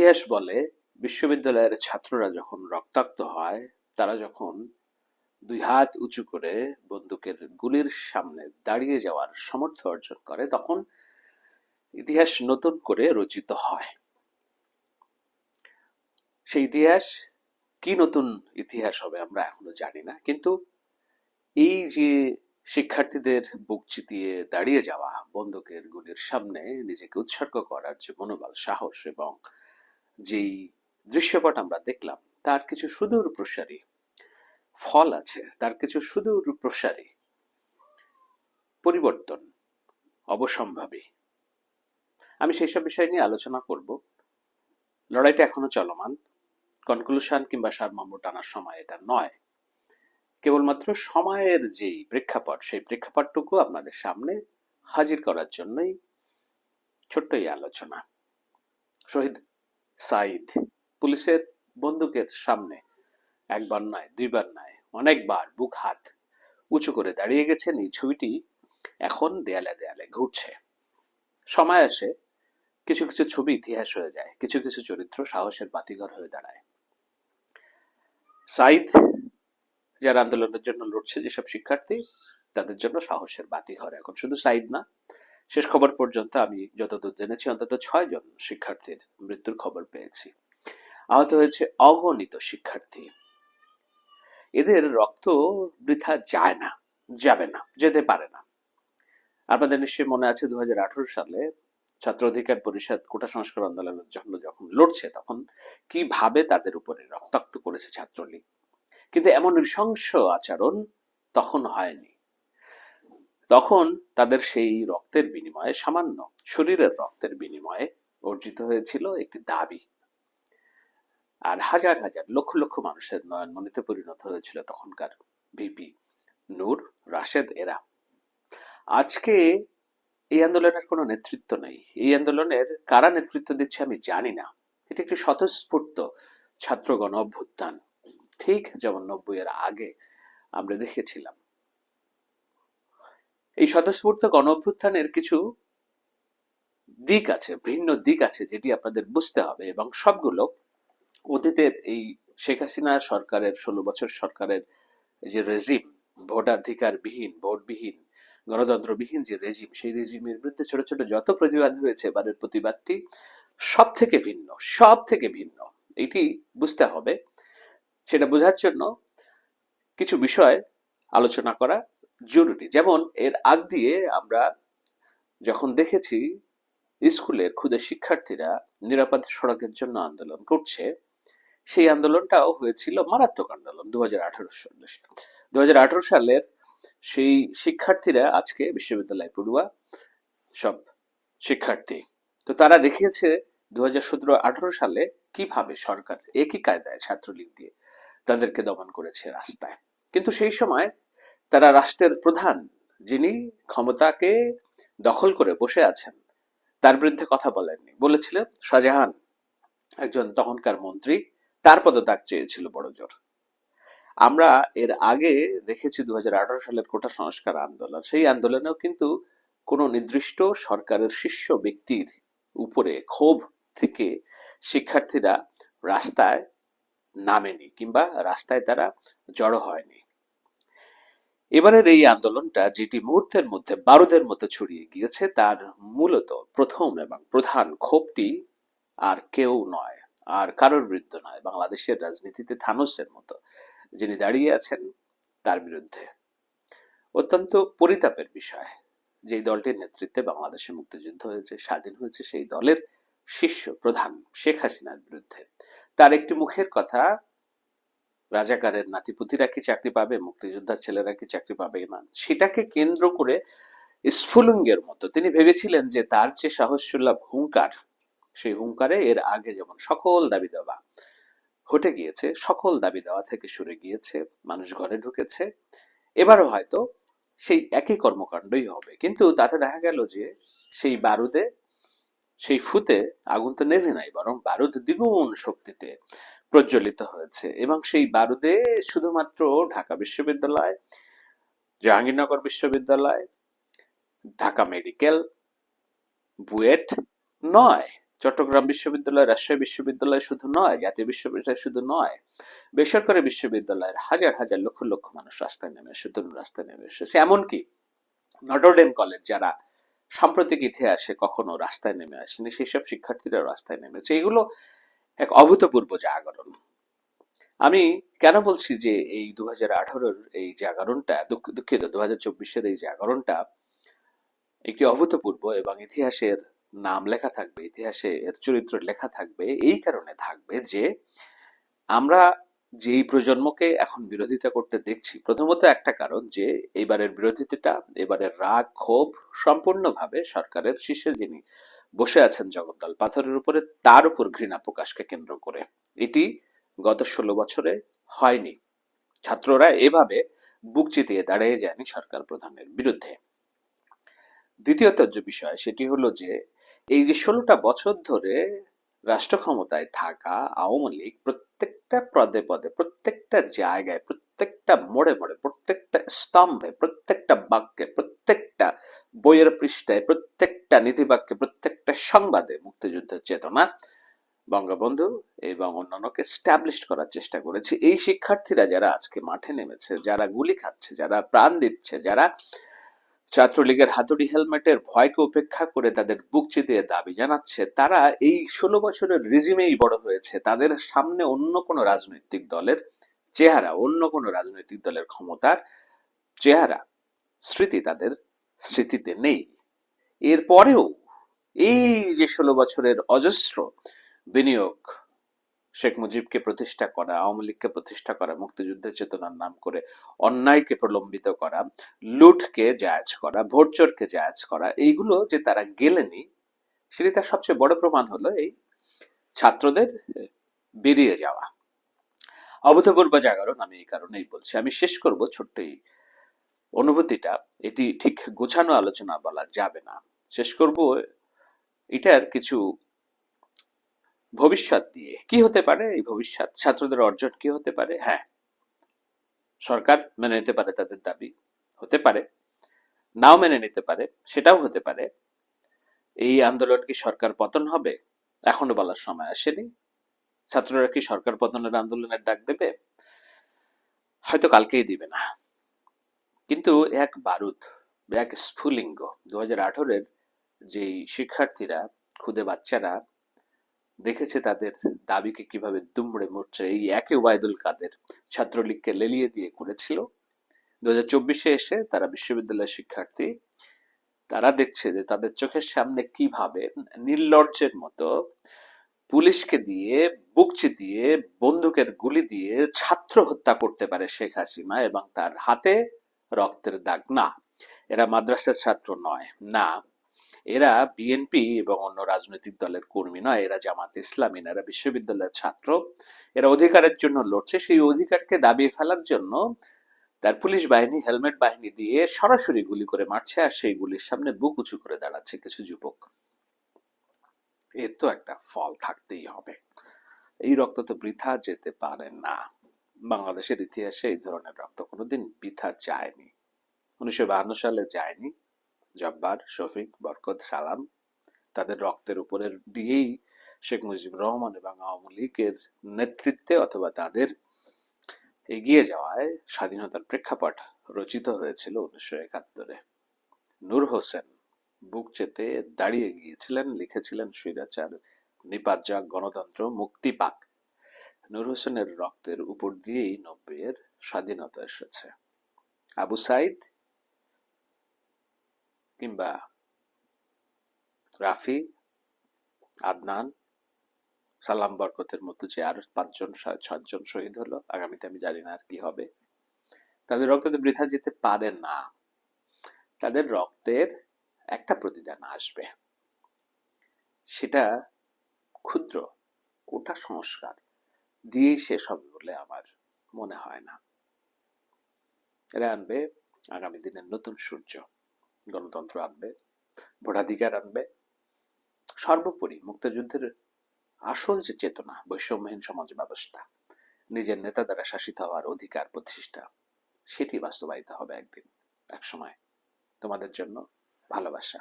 ইতিহাস বলে, বিশ্ববিদ্যালয়ের ছাত্ররা যখন রক্তাক্ত হয়, তারা যখন দুই হাত উঁচু করে বন্দুকের গুলির সামনে দাঁড়িয়ে যাওয়ার সামর্থ্য অর্জন করে, তখন ইতিহাস নতুন করে রচিত হয়। সেই ইতিহাস, কি নতুন ইতিহাস হবে আমরা এখনও জানি না, কিন্তু এই যে শিক্ষার্থীদের বুক চিতিয়ে দাঁড়িয়ে যাওয়া বন্দুকের গুলির সামনে নিজেকে উৎসর্গ করার যে মনোবল, সাহস এবং যেই দৃশ্যপট আমরা দেখলাম, তার কিছু সুদূর প্রসারী ফল আছে, তার কিছু সুদূর প্রসারী পরিবর্তন, অবসম্ভাবী। আমি সেই সব বিষয় নিয়ে আলোচনা করব। লড়াইটা এখনও চলমান। কনক্লুশন কিংবা সারমর্ম টানার সময় এটা নয়। কেবলমাত্র সময়ের যেই প্রেক্ষাপট, সেই প্রেক্ষাপটটুকু আপনাদের সামনে হাজির করার জন্যই ছোট্ট এই আলোচনা। শহীদ সাইদ পুলিশের বন্দুকের সামনে। একবার নয়, দুইবার নয়, অনেকবার বুক, হাত উঁচু করে দাঁড়িয়ে গেছেন। এই ছবিটি এখন দেয়ালে দেয়ালে ঘুরছে। সময় আসে, কিছু কিছু ছবি ইতিহাস হয়ে যায়, কিছু কিছু চরিত্র সাহসের বাতিঘর হয়ে দাঁড়ায়। সাইদ যারা আন্দোলনের জন্য লড়ছে যেসব শিক্ষার্থী, তাদের জন্য সাহসের বাতিঘর। এখন শুধু সাইদ না শেষ খবর পর্যন্ত আমি যতদূর জেনেছি, অন্তত ছয় জন শিক্ষার্থীর মৃত্যুর খবর পেয়েছি। আহত হয়েছে অগণিত শিক্ষার্থী। এদের রক্ত বৃথা যায় না, যাবে না, যেতে পারে না। আপনাদের নিশ্চয়ই মনে আছে দু হাজার আঠারো সালে ছাত্র অধিকার পরিষদ কোটা সংস্কার আন্দোলনের জন্য যখন লড়ছে, তখন কীভাবে তাদের উপরে রক্তাক্ত করেছে ছাত্রলীগ? কিন্তু এমন নৃশংস আচরণ তখন হয়নি। তখন তাদের সেই রক্তের বিনিময়ে, সামান্য শরীরের রক্তের বিনিময়ে অর্জিত হয়েছিল একটি দাবি। আর হাজার হাজার, লক্ষ লক্ষ মানুষের নয়নমণিতে পরিণত হয়েছিল তখনকার ভিপি নূর রাশেদ এরা। আজকে এই আন্দোলনের কোনো নেতৃত্ব নেই। এই আন্দোলনের কারা নেতৃত্ব দিচ্ছে আমি জানি না। এটি একটি স্বতঃস্ফূর্ত ছাত্রগণ অভ্যুত্থান। ঠিক যেমন নব্বই এর আগে আমরা দেখেছিলাম। এই স্বতঃস্ফূর্ত গণ অভ্যুত্থানের কিছু দিক আছে, ভিন্ন দিক আছে যেটি আপনাদের বুঝতে হবে এবং সবগুলো অতীতের এই শেখ হাসিনা সরকারের, ষোলো বছর সরকারের যে রেজিম ভোটাধিকারবিহীন, ভোটবিহীন, গণতন্ত্রবিহীন যে রেজিম সেই রেজিমের বিরুদ্ধে ছোট ছোট যত প্রতিবাদ হয়েছে এবারের প্রতিবাদটি সব থেকে ভিন্ন সব থেকে ভিন্ন। এটি বুঝতে হবে। সেটা বোঝার জন্য কিছু বিষয় আলোচনা করা জরুরি। যেমন এর আগ দিয়ে আমরা যখন দেখেছি স্কুলের ক্ষুদে শিক্ষার্থীরা নিরাপদ সড়কের জন্য আন্দোলন করছে, সেই আন্দোলনটাও হয়েছিল মারাত্মক আন্দোলন দু হাজার সালে। দু হাজার সালের সেই শিক্ষার্থীরা আজকে বিশ্ববিদ্যালয় পড়ুয়া সব শিক্ষার্থী। তো তারা দেখিয়েছে দু হাজার সতেরো আঠারো সালে কীভাবে সরকার একই কায়দায় ছাত্রলীগ দিয়ে তাদেরকে দমন করেছে রাস্তায়। কিন্তু সেই সময় তারা রাষ্ট্রের প্রধান, যিনি ক্ষমতাকে দখল করে বসে আছেন। তার বিরুদ্ধে কথা বলেননি। বলেছিলেন, শাহজাহান একজন তখনকার মন্ত্রী, তার পদত্যাগ চেয়েছিল বড় জোর। আমরা এর আগে দেখেছি দু হাজার আঠারো সালের কোটা সংস্কার আন্দোলন। সেই আন্দোলনেও কিন্তু কোনো নির্দিষ্ট সরকারের শীর্ষ ব্যক্তির উপরে ক্ষোভ থেকে শিক্ষার্থীরা রাস্তায় নামেনি, কিংবা রাস্তায় তারা জড়ো হয়নি। এবারের এই আন্দোলনটা যেটি মুহূর্তের মধ্যে বারুদের মতো ছড়িয়ে গিয়েছে, তার মূলত প্রথম এবং প্রধান ক্ষোভটি আর কেউ নয়, আর কারোর বিরুদ্ধে নয়। বাংলাদেশের রাজনীতিতে থানোসের মতো যিনি দাঁড়িয়ে আছেন, তার বিরুদ্ধে। অত্যন্ত পরিতাপের বিষয় যে দলটির নেতৃত্বে বাংলাদেশে মুক্তিযুদ্ধ হয়েছে, স্বাধীন হয়েছে সেই দলের শীর্ষ প্রধান শেখ হাসিনার বিরুদ্ধে। তার একটি মুখের কথা রাজাকারের নাতিপুতিরা কি চাকরি পাবে? মুক্তিযোদ্ধার ছেলেরা কি চাকরি পাবে না? সেটাকে কেন্দ্র করে স্ফুলিঙ্গের মতো। তিনি ভেবেছিলেন যে তার যে সাহসুল্লাভ হুঙ্কার সেই হুঙ্কারে এর আগে যেমন সকল দাবি দেওয়া ঘটে গিয়েছে, সকল দাবি দেওয়া থেকে সরে গিয়েছে, মানুষ ঘরে ঢুকেছে, এবারও হয়তো সেই একই কর্মকাণ্ডই হবে। কিন্তু তাতে দেখা গেল যে সেই বারুদে, সেই ফুতে আগুন তো নেভে নাই, বরং বারুদ দ্বিগুণ শক্তিতে প্রজ্বলিত হয়েছে এবং সেই বারুদে শুধুমাত্র ঢাকা বিশ্ববিদ্যালয়, জাহাঙ্গীরনগর বিশ্ববিদ্যালয়, ঢাকা মেডিকেল, বুয়েট নয়, চট্টগ্রাম বিশ্ববিদ্যালয়, রাজশাহী বিশ্ববিদ্যালয় শুধু নয়, জাতীয় বিশ্ববিদ্যালয় শুধু নয়, বেসরকারি বিশ্ববিদ্যালয়ের হাজার হাজার লক্ষ লক্ষ মানুষ রাস্তায় নেমে এসে তরুণ রাস্তায় নেমে এসেছে। এমনকি নটরডেম কলেজ যারা সাম্প্রতিক ইতিহাসে কখনো রাস্তায় নেমে আসেনি, সেসব শিক্ষার্থীরা রাস্তায় নেমেছে। এগুলো এক অভূতপূর্ব জাগরণ আমি কেন বলছি যে এই দু হাজার এই জাগরণটা দুঃখ- দুঃখিত দু হাজার চব্বিশের এই জাগরণটা একটি অভূতপূর্ব এবং ইতিহাসের নাম লেখা থাকবে ইতিহাসে এর চরিত্র লেখা থাকবে, এই কারণে থাকবে যে আমরা যেই প্রজন্মকে এখন বিরোধিতা করতে দেখছি, প্রথমত একটা কারণ যে এবারের বিরোধিতাটা, এবারের রাগ, ক্ষোভ সম্পূর্ণভাবে সরকারের শীর্ষে যিনি বসে আছেন জগদ্দল পাথরের উপরে, তার উপর ঘৃণা প্রকাশকে কেন্দ্র করে। এটি গত ষোলো বছরে হয়নি। ছাত্ররা এভাবে বুক চিতিয়ে দাঁড়িয়ে যায়নি সরকার প্রধানের বিরুদ্ধে। দ্বিতীয়ত যে বিষয় সেটি হলো যে, এই যে ষোলোটা বছর ধরে রাষ্ট্র ক্ষমতায় থাকা আওয়ামী লীগ প্রত্যেকটা পদে পদে, প্রত্যেকটা জায়গায় প্রত্যেকটা মোড়ে মোড়ে, প্রত্যেকটা স্তম্ভে, প্রত্যেকটা বাক্যে, প্রত্যেকটা বইয়ের পৃষ্ঠায়, প্রত্যেকটা নীতিবাক্যে প্রত্যেকটা সংবাদে মুক্তিযুদ্ধের চেতনা। বঙ্গবন্ধু এবং অন্যান্যকে স্ট্যাবলিশ করার চেষ্টা করেছে। এই শিক্ষার্থীরা যারা আজকে মাঠে নেমেছে, যারা গুলি খাচ্ছে, যারা প্রাণ দিচ্ছে, যারা ছাত্রলীগের হাতুড়ি হেলমেটের ভয়কে উপেক্ষা করে তাদের বুক চিতিয়ে দাবি জানাচ্ছে, তারা এই ষোলো বছরের রিজিমেই বড় হয়েছে। তাদের সামনে অন্য কোনো রাজনৈতিক দলের চেহারা, অন্য কোনো রাজনৈতিক দলের ক্ষমতার চেহারা, স্মৃতি তাদের, স্মৃতিতে নেই। এরপরেও এই যে ষোলো বছরের অজস্র বিনিয়োগ শেখ মুজিবকে প্রতিষ্ঠা করা, আওয়ামী লীগকে প্রতিষ্ঠা করা, মুক্তিযুদ্ধের চেতনার নাম করে অন্যায়কে প্রলম্বিত করা, লুটকে জায়াজ করা, ভোটচোরকে জায়াজ করা, এইগুলো যে তারা গেলেনি, সেটি তার সবচেয়ে বড় প্রমাণ হলো এই ছাত্রদের বেরিয়ে যাওয়া। অভূতপূর্ব জাগরণ, আমি এই কারণেই বলছি। আমি শেষ করব ছোট্ট এই অনুভূতিটা। এটি ঠিক গোছানো আলোচনা বলা যাবে না। শেষ করব এটার কিছু ভবিষ্যৎ দিয়ে। কি হতে পারে? এই ভবিষ্যৎ ছাত্রদের অর্জন কি হতে পারে? হ্যাঁ। সরকার মেনে নিতে পারে তাদের দাবি। হতে পারে। নাও মেনে নিতে পারে। সেটাও হতে পারে। এই আন্দোলন কি সরকার পতন হবে? এখনও বলার সময় আসেনি। ছাত্ররা কি সরকার পতনের আন্দোলনের ডাক দেবে? হয়তো কালকেই দিবে না। কিন্তু এক বারুদ, এক স্ফুলিঙ্গ দু হাজার আঠারোর যেই শিক্ষার্থীরা খুদে বাচ্চারা দেখেছে তাদের দাবিকে কীভাবে দুমড়ে মরছে, এই একে ওবায়দুল কাদের ছাত্রলীগকে লেলিয়ে দিয়ে করেছিল। দু হাজার চব্বিশে এসে তারা বিশ্ববিদ্যালয়ের শিক্ষার্থী, তারা দেখছে যে তাদের চোখের সামনে কীভাবে নির্লজ্জের মতো পুলিশকে দিয়ে বুক চিতিয়ে বন্দুকের গুলি দিয়ে ছাত্র হত্যা করতে পারে শেখ হাসিনা এবং তার হাতে রক্তের দাগ। না এরা মাদ্রাসার ছাত্র নয়। না এরা বিএনপি এবং অন্য রাজনৈতিক দলের কর্মী নয়। এরা জামাত ইসলামী না, এরা বিশ্ববিদ্যালয়ের ছাত্র। এরা অধিকারের জন্য লড়ছে। সেই অধিকারকে দাবিয়ে ফেলার জন্য তার পুলিশ বাহিনী হেলমেট বাহিনী দিয়ে সরাসরি গুলি করে মারছে আর সেই গুলির সামনে বুক উঁচু করে দাঁড়াচ্ছে কিছু যুবক। এর তো একটা ফল থাকতেই হবে। এই রক্ত তো বৃথা যেতে পারে না। বাংলাদেশের ইতিহাসে এই ধরনের রক্ত কোনোদিন বৃথা যায়নি। উনিশশো বাহান্ন সালে যায়নি। জব্বার, শফিক, বরকত, সালাম তাদের রক্তের উপরে দিয়েই শেখ মুজিবুর রহমান এবং আওয়ামী লীগের নেতৃত্বে অথবা তাদের এগিয়ে যাওয়ায় স্বাধীনতার প্রেক্ষাপট রচিত হয়েছিল উনিশশো একাত্তরে। নূর হোসেন বুক চেতে দাঁড়িয়ে গিয়েছিলেন, লিখেছিলেন স্বৈরাচার নিপাত যাক গণতন্ত্র, মুক্তি পাক। নূর হোসেনের রক্তের উপর দিয়েই নব্বইয়ের স্বাধীনতা এসেছে। আবু সাইদ কিংবা রাফি, আদনান, সালাম বরকতের মতো যে আরও পাঁচজন ছ- ছজন শহীদ হলো, আগামীতে আমি জানি না আর কি হবে। তাদের রক্ত তো বৃথা যেতে পারে না। তাদের রক্তের একটা প্রতিদান আসবে। সেটা ক্ষুদ্র, কোটা সংস্কার দিয়েই শেষ হবে বলে আমার মনে হয় না। এরা আনবে, আগামী দিনের নতুন সূর্য। গণতন্ত্র আনবে, ভোটাধিকার আনবে। সর্বোপরি মুক্তিযুদ্ধের আসল যে চেতনা, বৈষম্যহীন সমাজ ব্যবস্থা, নিজের নেতা দ্বারা শাসিত হওয়ার অধিকার প্রতিষ্ঠা, সেটি বাস্তবায়িত হবে একদিন এক সময় তোমাদের জন্য ভালোবাসা।